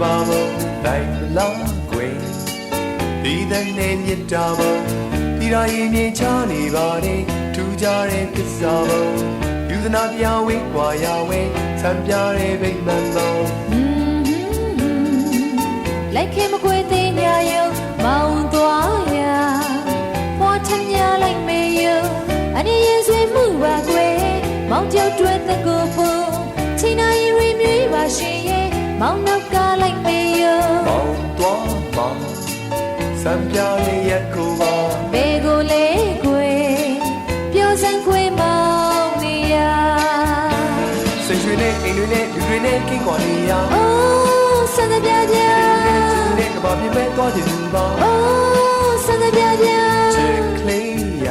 ဘာဘုံတိုင်းမလားကွယ်ဒီတဲ့နေမြတ်တာဘုံဒီရာရင်မြင်ချနေပါလေထူကြတဲ့ပစ္စာဘုံယူဇနာပြဝေးကွာရဝဲဆံပြတဲ့ဗိမ္မာန်ဘုံလိုက်ခင်မကွေသေးညာယုံမောင်သွားရာဘွားထမြလိုက်မေယုံအနေရင်ဆွေမှုပါကွယ်မောင်ကြောက်တွဲတကူပုံချိန်နာရီရီမြွေးပါရှင်ရဲ့ မောင်နောက်ကလိုက်မေယုံမောင်သွားပါစံပြရဲ့ရက်ကိုပါဘေကိုလေကွယ်ပြောစံခွေမောင်နေရစိတ်ရွှေနဲ့အိမ်တွေနဲ့လူတွေနဲ့ကင်းကွာနေရအိုးစံတဲ့ပြပြသူနဲ့ကဘာပြမဲ့သွားခြင်းသူပါအိုးစံတဲ့ပြပြချစ်ကလေးရ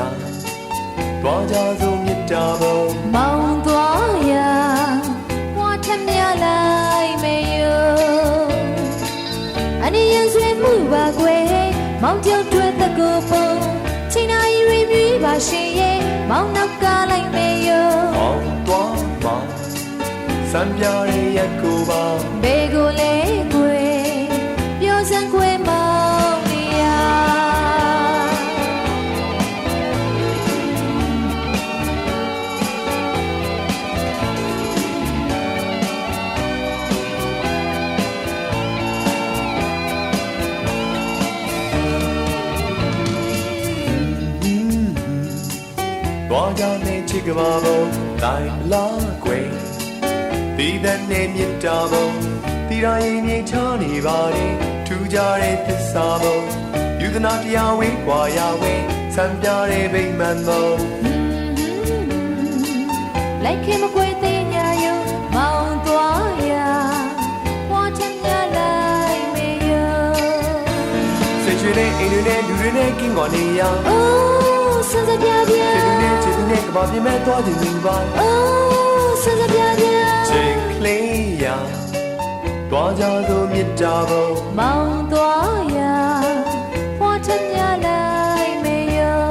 တွားကြစို့မြတ်တာဘုံ ပါကွယ်မောင်ကြောက်တွဲတကူပုံချိန်နာရီရီမြွေးပါရှင်ရဲ့မောင်နောက်ကလိုက်မေယုံမောင်သွားပါစံပြရဲ့ရက်ကိုပါဘေကိုလေ တွားကြနဲ့ချစ်ကဘာဘုံတိုင်းမလားကွယ်ဒီတဲ့နေမြတ်တာဘုံဒီရာရင်မြင်ချနေပါလေထူကြတဲ့သစ္စာဘုံယူသနာတရားဝေးကွာရဝဲစံပြတဲ့ဗိမ္မာန်ဘုံလိုက်ခင်မကွေသေးညာယုံမောင်သွားရာဘွားထမြလိုက်မေယုံစိတ်ရွှေနဲ့အိမ်တွေနဲ့လူတွေနဲ့ကင်းကွာနေရအိုးစံစပြပြချစ်သူ နဲ့ကဘာပြင်းမဲ့သွားခြင်းစီပါအိုးဆန်းစပြကြချိန်ကလေးရသွားကြသူမြတ်တာဘုံမောင်သွားရဟောချင်ရလိုက်မေယော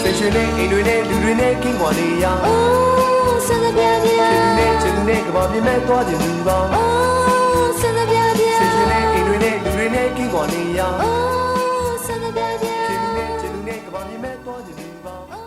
ဆိတ်ရှင်နဲ့အိမ်တွေနဲ့လူတွေနဲ့ကင်းကွာနေရအိုးဆန်းစပြကြချိန်နဲ့ချိန်နဲ့ကဘာပြင်းမဲ့သွားခြင်းစီပါအိုးဆန်းစပြကြဆိတ်ရှင်နဲ့အိမ်တွေနဲ့လူတွေနဲ့ကင်းကွာနေရအိုးဆန်းစပြကြ Oh.